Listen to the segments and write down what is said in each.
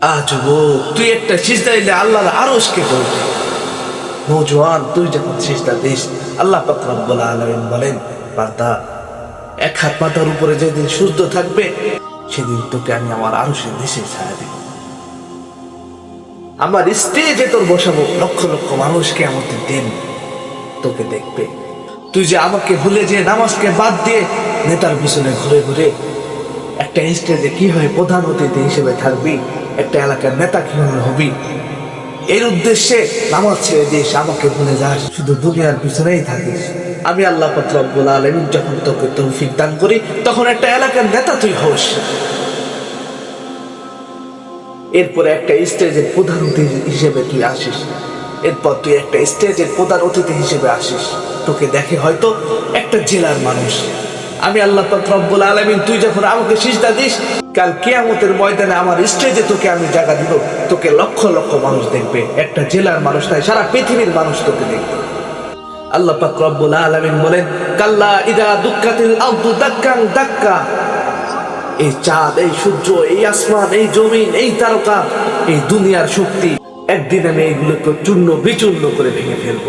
আ যুবক তুই একটা সিজদা দিলে আল্লাহর আরশকে বলবি। নৌজওয়ান তুই যখন সিজদা দিস, আল্লাহ পাক রব্বুল বলেন, বান্দা, এক হাত মাথার উপরে যেদিন সূর্য থাকবে, সেদিন তোকে আমি আমার আরশের দেশে ছায়া দেব। আমার স্টেজে তোর বসাবো লক্ষ লক্ষ মানুষকে আমাদের দিন। তোকে দেখবে। তুই যে আমাকে ভুলে যে নামাজকে বাদ দিয়ে নেতার পিছনে ঘুরে ঘুরে একটা স্টেজে কীভাবে প্রধান অতিথি হিসেবে থাকবি, একটা এলাকার নেতা কীভাবে হবি? এর উদ্দেশ্যে নামাজ ছেড়ে দিস আমাকে ভুলে যাস। শুধু দুনিয়ার পিছনেই থাকিস। আমি আল্লাহ রব্বুল আলমিন যখন তোকে তৌফিক দান করি, তখন একটা এলাকার নেতা তুই হোস। এরপরে একটা স্টেজের প্রধান অতিথি হিসেবে তুই আসিস। এরপর তুই একটা স্টেজের প্রধান অতিথি হিসেবে আসিস। তোকে দেখে হয়তো একটা জেলার মানুষ। আমি আল্লাহ রব্বুল আলামিন, তুই যখন আমাকে সিজদা দিস, কাল কিয়ামতের ময়দানে আমার স্টেজে তোকে আমি জায়গা দিব। তোকে লক্ষ লক্ষ মানুষ দেখবে, একটা জেলার মানুষ নাই, সারা পৃথিবীর মানুষ তোকে দেখবে। আল্লাহ আলামিন বলেন, কাল্লা ইদা দুক্কাতিল আরদু দাক্কান দাক্কা। এই চাঁদ, এই সূর্য, এই আসমান, এই জমিন, এই তারকা, এই দুনিয়ার শক্তি, একদিন আমি এইগুলোকে চূর্ণ বিচূর্ণ করে ভেঙে ফেলব।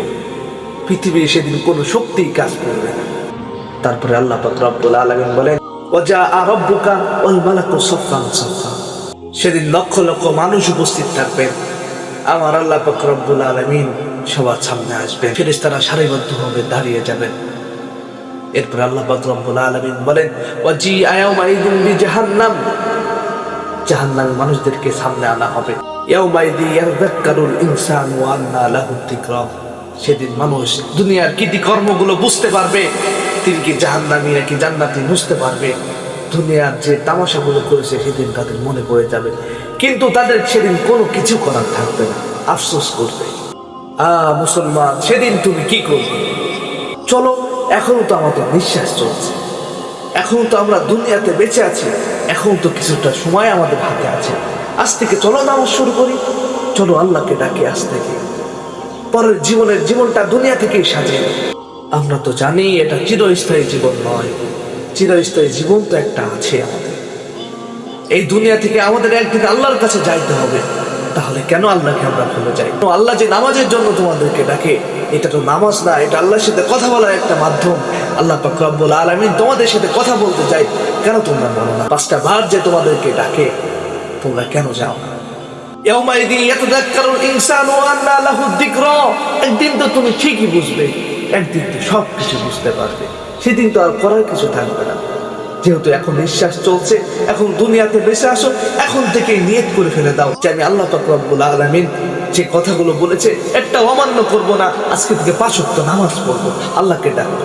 পৃথিবী সেদিন কোনো শক্তি কাজ করবে না। তারপরে আল্লাহ পাক রব্বুল আলামিন বলেন ওজা আরব্বুকা ওয়াল মালাকু সাফফান সাফফা। সেদিন লক্ষ লক্ষ মানুষ উপস্থিত থাকবেন আমার আল্লাহ পাক রব্বুল আলামিন সবার সামনে আসবেন ফেরেশতারা সারিবদ্ধভাবে দাঁড়িয়ে যাবেন এরপর আল্লাহ পাক রব্বুল আলামিন বলেন ওয়াজি আয়াউমাইদিন বিজাহান্নাম। জাহান্নামী মানুষদেরকে সামনে আনা হবে। ইয়াউমাইদি ইয়াযযাক্কারুল ইনসানু ওয়া আন্না লাহু যিকরা। সেদিন মানুষ দুনিয়ার কীর্তি কর্মগুলো বুঝতে পারবে। তিনি কি জাহান্নামী নাকি জান্নাতি বুঝতে পারবে? দুনিয়ার যে তামাশাগুলো করেছে, সেদিন তাদের মনে পড়ে যাবে। কিন্তু তাদের সেদিন কোনো কিছু করার থাকবে না। আফসোস করবে। আ, মুসলমান, সেদিন তুমি কি করবে? চলো এখনও তো আমাদের নিঃশ্বাস চলছে। এখন তো আমরা দুনিয়াতে বেঁচে আছি। এখন তো কিছুটা সময় আমাদের হাতে আছে। আজ থেকে চলো নামাজ শুরু করি। চলো আল্লাহকে ডাকি আজ থেকে। পরের জীবনের জীবনটা দুনিয়া থেকেই সাজিয়ে। আমরা তো জানি এটা চিরস্থায়ী জীবন নয়। চিরস্থায়ী জীবন তো একটা আছে আমাদের। এই দুনিয়া থেকে আমাদের একদিন আল্লাহর কাছে যাইতে হবে। তাহলে কেন আল্লাহকে আমরা ভুলে যাই? আল্লাহ যে নামাজের জন্য তোমাদেরকে ডাকে, এটা তো নামাজ না, এটা আল্লাহর সাথে কথা বলার একটা মাধ্যম। আল্লাহ পাক রব্বুল আলামিন তোমাদের সাথে কথা বলতে চাই। কেন তোমরা বলো না? পাঁচটা বার যে তোমাদেরকে ডাকে, তোমরা কেন যাও না? একদিন তো তুমি ঠিকই বুঝবে। একদিন তো সব কিছু বুঝতে পারবে। সেদিন তো আর করার কিছু থাকবে না। যেহেতু এখন নিঃশ্বাস চলছে, এখন দুনিয়াতে বেঁচে আসো, এখন থেকে নিয়ত করে ফেলে দাও যে আমি আল্লাহ তকরবুল আলমিন যে কথাগুলো বলেছে, একটা অমান্য করব না, আজকে থেকে পাঁচ ওয়াক্ত নামাজ পড়ব, আল্লাহকে ডাকবো।